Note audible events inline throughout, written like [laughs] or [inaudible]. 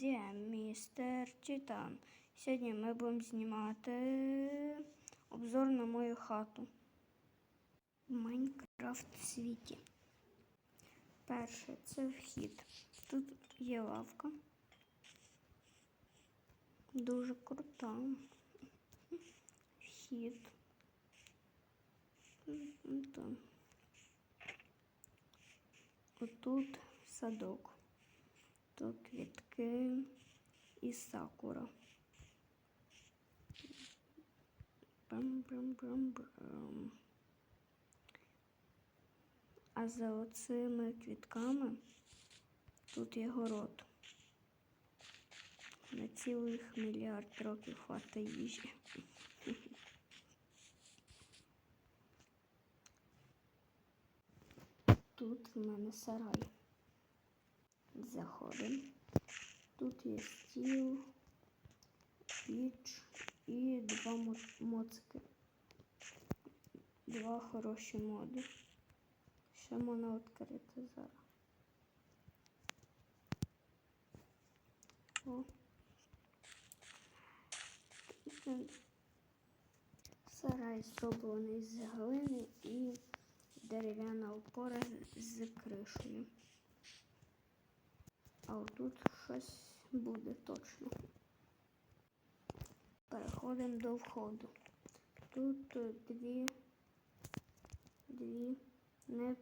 Я містер Титан. Сьогодні ми будемо знімати обзор на мою хату в Майнкрафт світі. Перше це вхід. Тут є лавка. Дуже крута. Вхід. Отут садок. Тут квітки і сакура. Бам-бам-бам-бам. А за оцими квітками тут є город. На цілих мільярд років хватає їжі. Тут в мене сарай. Заходимо. Тут є стіл, піч і два мо- моцики. Два хороші моди. Ще можна відкрити зараз. О. Сарай зроблений з глини і дерев'яна опора з кришею. А отут щось буде точно. Переходимо до входу. Тут е, дві, дві не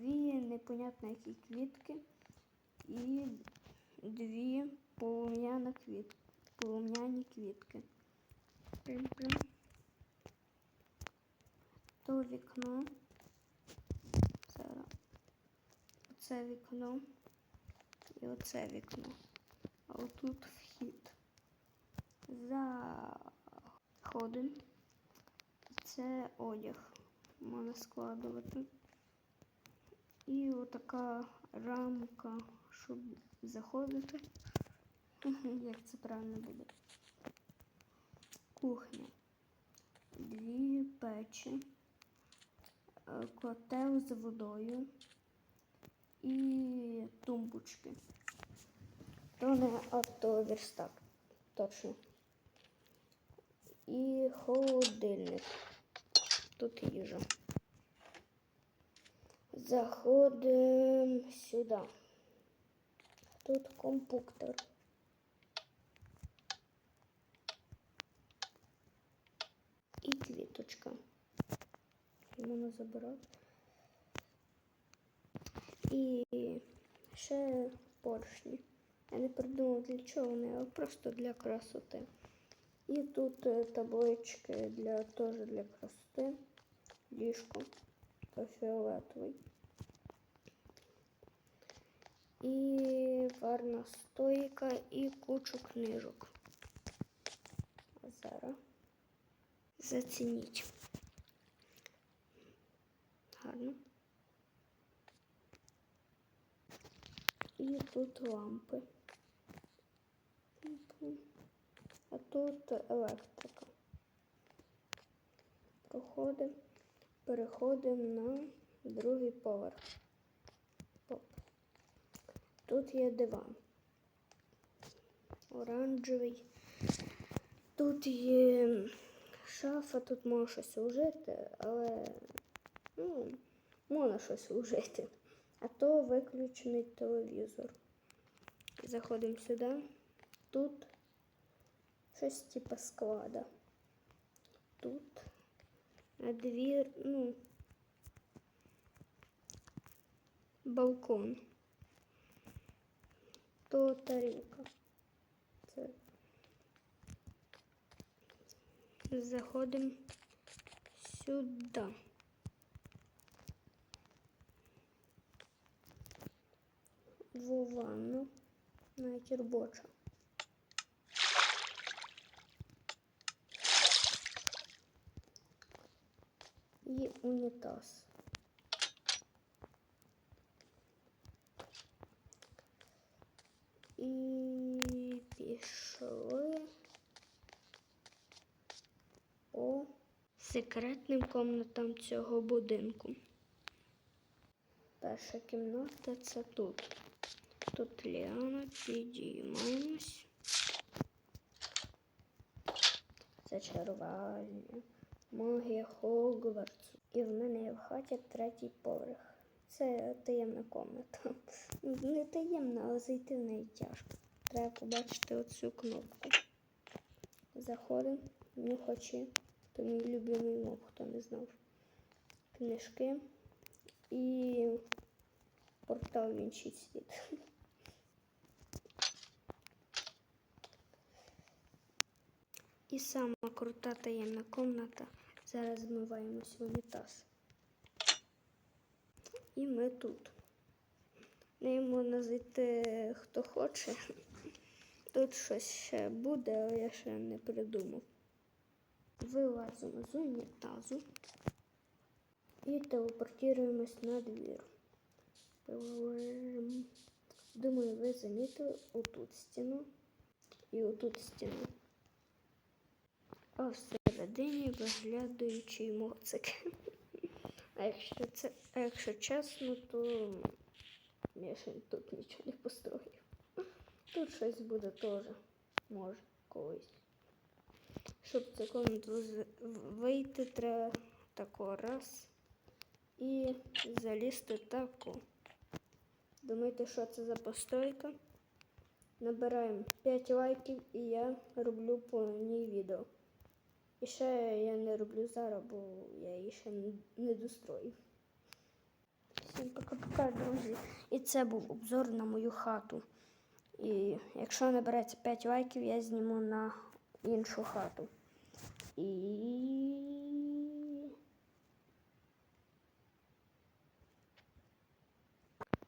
дві непонятно які квітки і дві полум'яні квіт, полум'яні квітки. То вікно. Зараз. Оце вікно і оце вікно. А отут вхід. Заходимо. Це одяг. Можна складувати. І отака рамка, щоб заходити. Як це правильно буде? Кухня. Дві печі, е, котел з водою і тумбочки. То не автоверстак, точно. І холодильник. Тут їжа. Заходимо сюди. Тут компуктор. І квіточка. Можна забирати. І ще поршні. Я не придумав для чого вони, а просто для красоти. І тут е, таблички для теж для красоти. Ліжко та фіолетовий. І варна стойка і кучу книжок. Зараз зацініть. Гарно. І тут лампи. А тут електрика. Проходимо, переходимо на другий поверх. Оп. Тут є диван. Оранжевий. Тут є шафа, тут можна щось ложити, але ну, можна щось ложити. А то виключений телевізор. Заходимо сюди. Тут щось типу склада. Тут на двір, ну, балкон. То тарілка. Це. Заходимо сюди. В ванну, навіть робоча. І унітаз. І пішли по секретним комнатам цього будинку. Перша кімната це тут. Тут Ліана, підіймаємось. Зачарування. Магія Хогвартсу. І в мене є в хаті третій поверх. Це таємна комната. Ну, [laughs] Не таємна, але зайти в неї тяжко. Треба побачити оцю кнопку. Заходимо, нюхачі. То мій любимий моб, хто не знав. Книжки і портал в інший світ. І сама крута таємна комната. Зараз змиваємось в унітаз. І ми тут. В неї можна зайти хто хоче. Тут щось ще буде, але я ще не придумав. Вилазимо з унітазу і телепортуємось на двір. Думаю, ви замітили отут стіну і отут стіну. А всередині виглядаючий моцик. [laughs] А якщо це, а якщо чесно, то я ще тут нічого не построїв. Тут щось буде теж, може, колись. Щоб цю комнату вийти, треба тако раз і залізти тако. Думаєте, що це за постройка? Набираємо 5 лайків і я роблю по ній відео. І ще я не роблю зараз, бо я її ще не- достроїв. Всім пока-пока, друзі. І це був обзор на мою хату. І якщо набереться 5 лайків, я зніму на іншу хату. І.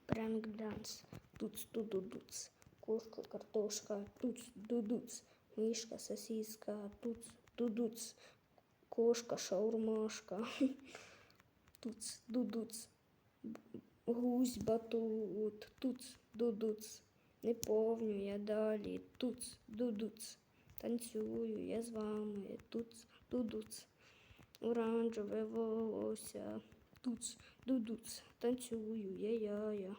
Пранк данс. Туц тудудуц. Кошка, картошка, туц дудуц. Мишка, сосиска, туц дудуц. Кошка, шаурмашка. Туц дудуц. Гусь, батут, туц дудуц. Не помню я далі. Туц дудуц. Танцюю я з вами. Туц дудуц. Оранжеве волосся. Туц дудуц. Танцюю я я я.